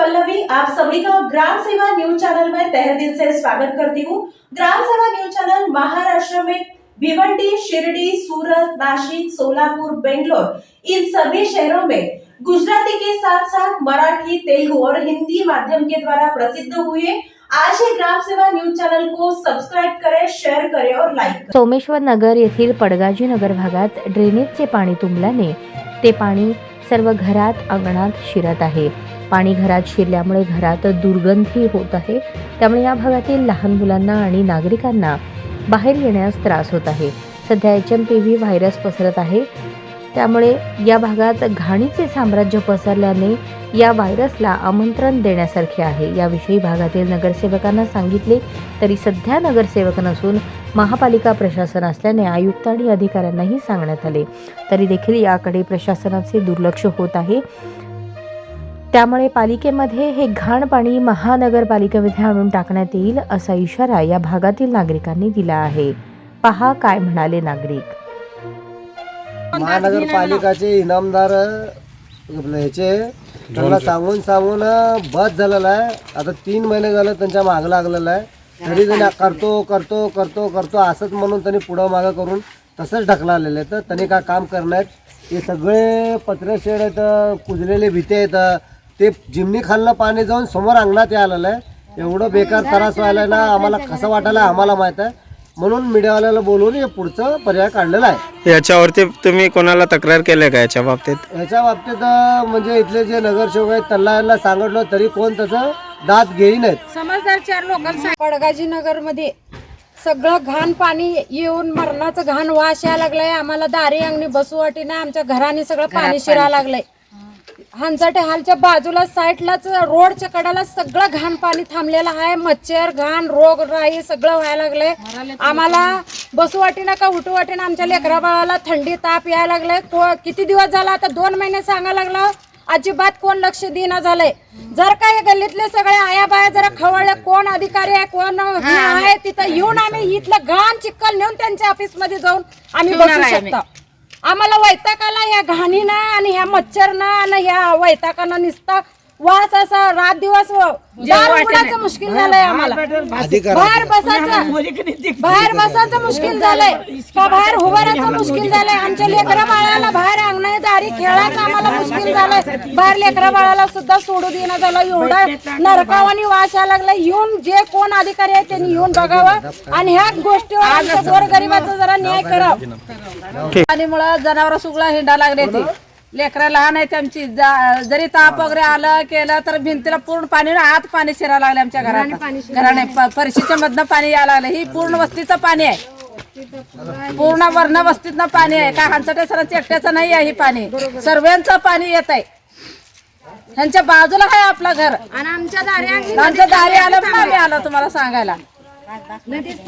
पल्लवी आप सभी का ग्राम सेवा न्यूज चैनल में तहे दिल से स्वागत करती हूँ। ग्राम सेवा न्यूज चैनल महाराष्ट्र में भिवंडी शिरडी सूरत नासिक सोलापुर बेंगलोर इन सभी शहरों में गुजराती के साथ साथ मराठी तेलुगु और हिंदी माध्यम के द्वारा प्रसिद्ध हुए आज ही ग्राम सेवा न्यूज चैनल को सब्सक्राइब करें शेयर करें और लाइक करें। सोमेश्वर नगर येथील पडगाजी नगर भागात ड्रेनेजचे पाणी तुंबल्याने ते पाणी सर्व घरात अंगणात शिरत आहे. पाणी घरात शिरल्यामुळे घरात दुर्गंधी होत आहे. त्यामुळे या भागातील लहान मुलांना आणि नागरिकांना बाहेर येण्यास त्रास होत आहे. सध्या H M P V virus पसरत आहे. त्यामुळे या भागात घाणीचे साम्राज्य पसरल्याने या व्हायरसला आमंत्रण देण्यासारखे आहे. याविषयी भागातील नगरसेवकांना सांगितले तरी सध्या नगरसेवक नसून महापालिका प्रशासन असल्याने आयुक्त आणि अधिकाऱ्यांनाही सांगण्यात आले. तरी देखील याकडे प्रशासनाचे दुर्लक्ष होत आहे. त्यामुळे पालिकेमध्ये हे घाण पाणी महानगरपालिकेमध्ये आणून टाकण्यात येईल असा इशारा या भागातील नागरिकांनी दिला आहे. पहा काय म्हणाले नागरिक. महानगरपालिकाचे इनामदार ह्याचे त्यांना सांगून सांगून बस झालेला आहे. आता तीन महिने झाले त्यांच्या मागं लागलेलं आहे. तरी त्यांनी करतो करतो करतो करतो असंच म्हणून त्यांनी पुढं मागं करून तसंच ढकलालेलं आहे तर त्यांनी काय काम करणार हे सगळे पत्रे शेड आहेत कुजलेले भीते आहेत. ते जिमनी खालनं पाणी जाऊन समोर अंगणात यायला आहे एवढं बेकार त्रास व्हायला ना आम्हाला कसं वाटायला आम्हाला माहीत आहे? म्हणून मीडियावाल्याला बोलवून हे पुढचं पर्याय काढलेला आहे. याच्यावरती तुम्ही कोणाला तक्रार केली का याच्या बाबतीत? याच्या बाबतीत अं, म्हणजे इथले जे नगरसेवक आहेत त्यांना यांना सांगितलं तरी कोण त्याचं दात घेईनात समजदार चार लोकांना पडगाजी नगरमध्ये सगळं घाण पाणी येऊन मरणाचं घाण वास यायला लागलाय. आम्हाला दारी अंगणी बसू वाटी नाही आमच्या घराने सगळं पाणी शिरायला लागलंय. हंचाटे हालच्या बाजूला साईडलाच रोडच्या कडाला सगळं घाण पाणी थांबलेलं आहे. मच्छर घाण रोग राई सगळं व्हायला लागलंय आम्हाला बसू वाटी ना का उठू वाटी ना आमच्या लेकरा बाळाला थंडी ताप यायला लागलाय किती दिवस झाला आता? दोन महिने सांगायला लागला. अजिबात कोण लक्ष देणं झालंय. जर का या गल्लीतले सगळे आया बाया जरा खवळले कोण अधिकारी आहे कोण आहे तिथं येऊन आम्ही इथलं घाण चिक्कल नेऊन त्यांच्या ऑफिसमध्ये जाऊन आम्ही बसू शकतो. आम्हाला वैताकाला या घाणीनं आणि ह्या मच्छरनं आणि ह्या वैताकानं निसता वास असा रात दिवस दार मुश्किल झालंय आम्हाला. बाहेर बसायचं बाहेर बसायचं मुश्किल झालंय. का बाहेर उभारायचं मुश्किल झालंय? आमच्या लेकरा बाळाला बाहेर अंगणे दारी खेळायचं आम्हाला मुश्किल झालंय. बाहेर लेकरा बाळाला सुद्धा सोडू देणं झालं. एवढा नरकावानी वास यायला लागला. येऊन जे कोण अधिकारी आहेत त्यांनी येऊन बघावं. आणि ह्या गोष्टीवर आमच्या गोरगरिबाचा जरा न्याय करावा. आणि मुळे जनावर सुगळा हिंडा लागले ते. लेकरं लहान आहेत आमची. जा- जरी ताप वगैरे आलं केलं तर भिंतीला पूर्ण पाणी आत पाणी शिरायला लागले आमच्या घरात घराने प- फरशीच्या मधनं पाणी यायला लागलं ही पूर्ण वस्तीचं पाणी आहे. पूर्ण वर्ण वस्तीतनं पाणी आहे. काय हंचटे सरांचं एकट्याचं नाही आहे ही पाणी. सर्वांचं पाणी येत आहे. ह्यांच्या बाजूला आहे आपलं घर. आणि आमच्या दारी अंगणी आमच्या दारी आलं पण आलो तुम्हाला सांगायला.